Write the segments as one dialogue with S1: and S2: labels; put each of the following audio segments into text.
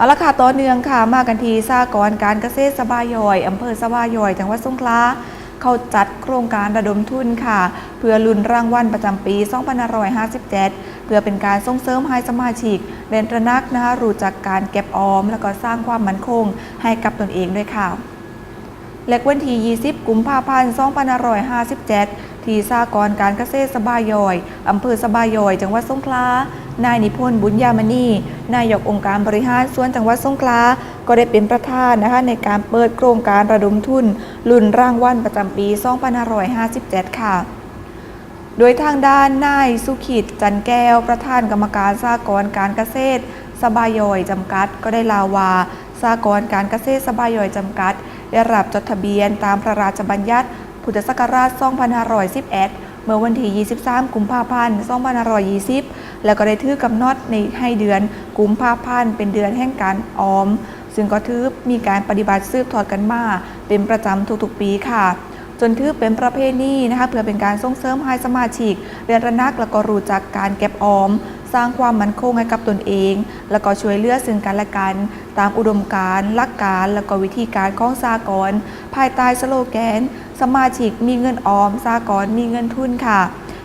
S1: เอาละค่ะต่อเนื่องค่ะ มากันที่สากรการเกษตรสบายอยอำเภอสบายอยจังหวัดสงขลาเขาจัดโครงการระดมทุนค่ะ เพื่อลุ้นรางวัลประจำปี2557 เพื่อเป็นการส่งเสริมให้สมาชิกเรียนตระนักนะคะรู้จักการเก็บออม แล้วก็สร้างความมั่นคงให้กับตนเองด้วยค่ะ และวันที่ 20 กุมภาพันธ์2557ที่สากรการเกษตรสบายอย อำเภอสบายอย จังหวัดสงขลา นายนิพนธ์บุญยามณี นายกองค์การบริหารส่วนจังหวัดสงขลา ก็ได้เป็นประธานนะคะในการเปิดโครงการระดมทุนรุ่นร่างวัลประจำปี 2557 ค่ะโดยทางด้านนายสุขิตจันแก้ว ประธานกรรมการสากรการเกษตร สบายย่อยจำกัด ก็ได้ลาวาสากรการเกษตร สบายย่อยจำกัด ได้รับจดทะเบียนตามพระราชบัญญัติ พุทธศักราช 2511 เมื่อวันที่ 23 กุมภาพันธ์2520 แล้วก็ได้ถือกำหนดในให้เดือนกุมภาพันธ์เป็นเดือนแห่งการออม ซึ่งก็ถือมีการปฏิบัติสืบทอดกันมา เป็นประจำทุกๆ ปีค่ะจนถือเป็นประเพณีนะคะเพื่อเป็นการส่งเสริมให้สมาชิกเรียนระนักแล้วก็รู้จักการเก็บออม สร้างความมั่นคงให้กับตนเอง แล้วก็ช่วยเหลือซึ่งกันและกัน ตามอุดมการณ์หลักการ แล้วก็วิธีการของสากลภายใต้สโลแกน สมาชิกมีเงินออมสากลมีเงินทุนค่ะ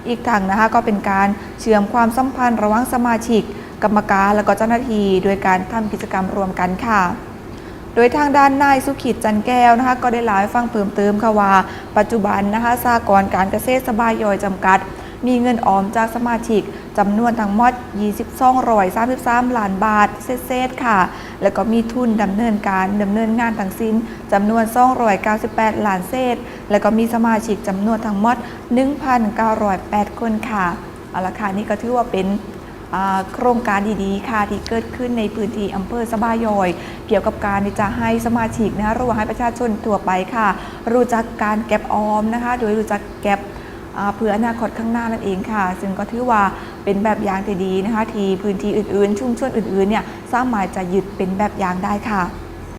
S1: อีกทางนะคะก็เป็นการเชื่อมความสัมพันธ์ระหว่างสมาชิก กรรมการและก็เจ้าหน้าที่โดยการทำกิจกรรมรวมกันค่ะโดยทางด้านนายสุขิตจันแก้วนะคะก็ได้เล่าให้ฟังเพิ่มเติมค่ะว่า ปัจจุบันนะคะสากรการเกษตรสบายย่อยจำกัด มีเงินออมจากสมาชิกจำนวนทั้งหมด2233ล้านบาทเศษๆค่ะ แล้วก็มีทุนดำเนินการดำเนินงานทั้งสิ้นจำนวน298ล้านเศษ แล้วก็มีสมาชิกจำนวนทั้งหมด 1,908 คนค่ะเอาละค่ะนี่ก็ถือว่าเป็นโครงการดีๆ ค่ะที่เกิดขึ้นในพื้นที่อำเภอสบายอย เกี่ยวกับการที่จะให้สมาชิกนะคะรวมให้ประชาชนทั่วไปค่ะ รู้จักการเก็บออมนะคะ โดยรู้จักเก็บ เพื่ออนาคตข้างหน้านั่นเองค่ะ ซึ่งก็ถือว่าเป็นแบบอย่างที่ดีนะคะที่พื้นที่อื่นๆ ชุมชนอื่นๆเนี่ยสามารถจะยึดเป็นแบบอย่างได้ค่ะ